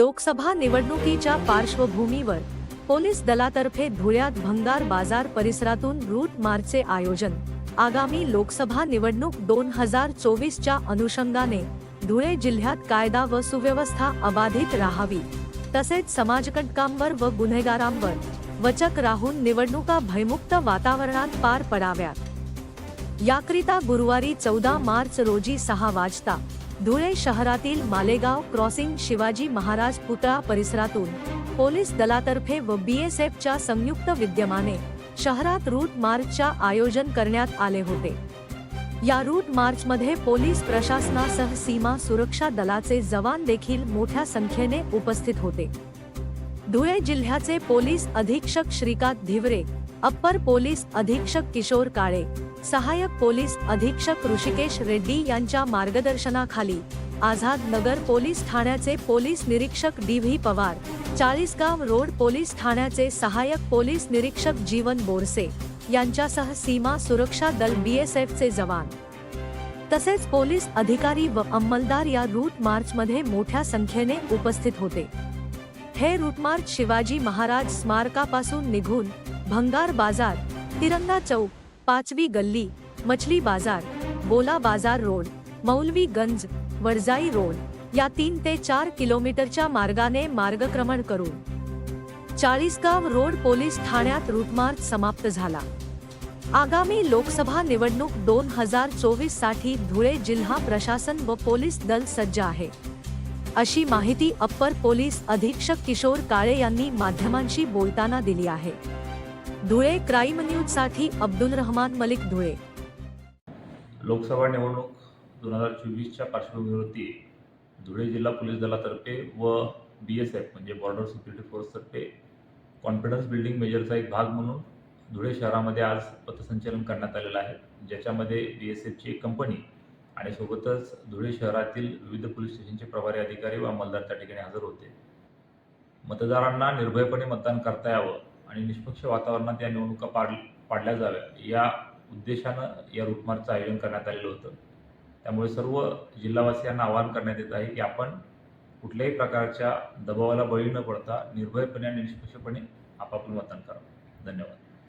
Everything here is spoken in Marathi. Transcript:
लोकसभा निवडणुकीच्या पार्श्वभूमीवर पोलीस दलातर्फे धुळ्यात भंगार बाजार परिसरातून रूट मार्चचे आयोजन. आगामी लोकसभा निवडणूक दोन हजार चोवीसच्या अनुषंगाने धुळे जिल्ह्यात कायदा व सुव्यवस्था अबाधित राहावी. तसेच समाजकटकांवर व गुन्हेगारांवर वचक राहून निवडणुका भयमुक्त वातावरणात पार पडाव्यात. याकरिता गुरुवारी चौदा मार्च रोजी सहा वाजता धुळे शहरातील मालेगाव क्रॉसिंग शिवाजी महाराज पुतळा परिसरातून पोलीस दलातर्फे व बीएसएफच्या संयुक्त विद्यमाने शहरात रूट मार्चच्या आयोजन करण्यात आले होते. या रूट मार्चमध्ये पोलीस प्रशासनासह सीमा सुरक्षा दलाचे जवान देखील मोठ्या संख्येने उपस्थित होते. धुळे जिल्ह्याचे पोलीस अधीक्षक श्रीकांत धिवरे, अप्पर पोलीस अधीक्षक किशोर काळे, सहाय्यक पोलीस अधीक्षक ऋषिकेश रेड्डी यांच्या मार्गदर्शनाखाली आझाद नगर पोलीस ठाण्याचे पोलीस निरीक्षक D V Pawar, Chalisgaon road police ठाण्याचे सहाय्यक पोलीस निरीक्षक जीवन बोरसे यांच्यासह सीमा सुरक्षा दल बीएसएफचे जवान. तसेच पोलीस अधिकारी व अंमलदार या रूट मार्चमध्ये मोठ्या संख्येने उपस्थित होते. हे रूटमार्ग शिवाजी महाराज स्मारकापासून निघून भंगार बाजार तिरंगा चौक पाचवी गल्ली मछली बाजार बोला बाजार रोड मौलवी गंज वडजाई रोड या तीन ते चार किलोमीटरच्या मार्गाने मार्गक्रमण करून चाळीसगाव रोड पोलीस ठाण्यात रूटमार्ग समाप्त झाला. आगामी लोकसभा निवडणूक दोन हजार चोवीससाठी धुळे जिल्हा प्रशासन व पोलीस दल सज्ज आहे. अशी माहिती अप्पर पोलीस अधीक्षक किशोर काळे यांनी माध्यमांशी बोलताना दिली आहे. धुळे क्राईम न्यूजसाठी अब्दुल रहमान मलिक धुळे. लोकसभा निवडणूक दोन हजार चोवीसच्या पार्श्वभूमीवरती धुळे जिल्हा पोलीस दलातर्फे व बी एस एफ म्हणजे बॉर्डर सिक्युरिटी फोर्सतर्फे कॉन्फिडन्स बिल्डिंग मेजरचा एक भाग म्हणून धुळे शहरामध्ये आज पथसंचलन करण्यात आलेलं आहे ज्याच्यामध्ये बी एस एफची एक कंपनी आणि सोबतच धुळे शहरातील विविध पोलीस स्टेशनचे प्रभारी अधिकारी व अंमलदार त्या ठिकाणी हजर होते. मतदारांना निर्भयपणे मतदान करता यावं आणि निष्पक्ष वातावरणात या निवडणुका पाड पाडल्या जाव्या या उद्देशानं या रूटमार्चचं आयोजन करण्यात आलेलं होतं. त्यामुळे सर्व जिल्हावासियांना आवाहन करण्यात येत आहे की आपण कुठल्याही प्रकारच्या दबावाला बळी न पडता निर्भयपणे आणि निष्पक्षपणे आपापलं मतदान करावं. धन्यवाद.